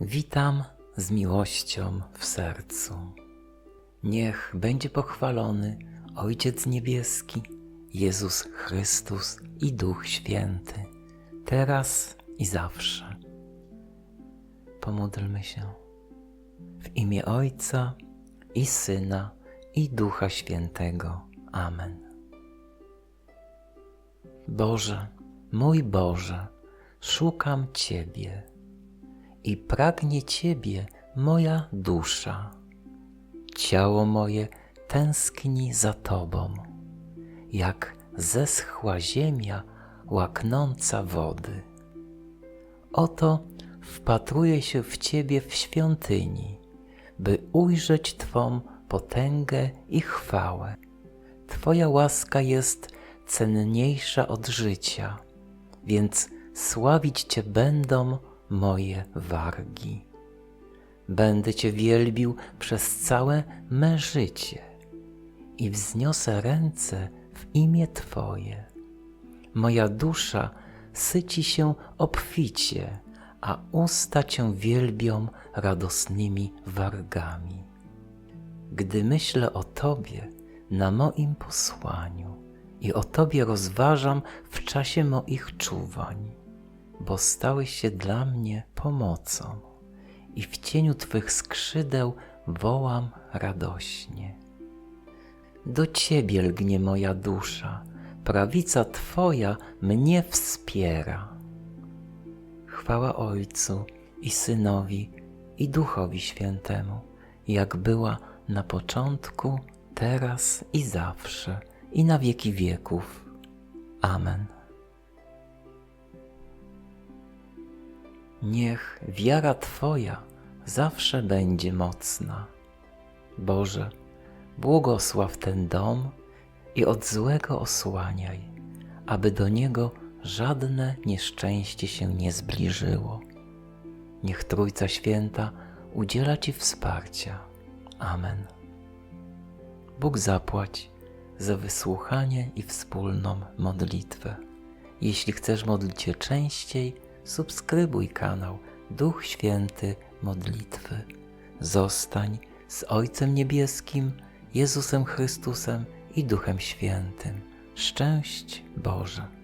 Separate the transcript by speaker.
Speaker 1: Witam z miłością w sercu. Niech będzie pochwalony Ojciec Niebieski, Jezus Chrystus i Duch Święty, teraz i zawsze. Pomódlmy się. W imię Ojca i Syna i Ducha Świętego. Amen. Boże, mój Boże, szukam Ciebie i pragnie Ciebie moja dusza. Ciało moje tęskni za Tobą, jak zeschła ziemia łaknąca wody. Oto wpatruję się w Ciebie w świątyni, by ujrzeć Twą potęgę i chwałę. Twoja łaska jest cenniejsza od życia, więc sławić Cię będą moje wargi. Będę Cię wielbił przez całe me życie i wzniosę ręce w imię Twoje. Moja dusza syci się obficie, a usta Cię wielbią radosnymi wargami. Gdy myślę o Tobie na moim posłaniu i o Tobie rozważam w czasie moich czuwań, bo stałeś się dla mnie pomocą i w cieniu Twych skrzydeł wołam radośnie. Do Ciebie lgnie moja dusza, prawica Twoja mnie wspiera. Chwała Ojcu i Synowi i Duchowi Świętemu, jak była na początku, teraz i zawsze, i na wieki wieków. Amen. Niech wiara Twoja zawsze będzie mocna. Boże, błogosław ten dom i od złego osłaniaj, aby do niego żadne nieszczęście się nie zbliżyło. Niech Trójca Święta udziela Ci wsparcia. Amen. Bóg zapłać za wysłuchanie i wspólną modlitwę. Jeśli chcesz modlić się częściej, subskrybuj kanał Duch Święty Modlitwy. Zostań z Ojcem Niebieskim, Jezusem Chrystusem i Duchem Świętym. Szczęść Boże.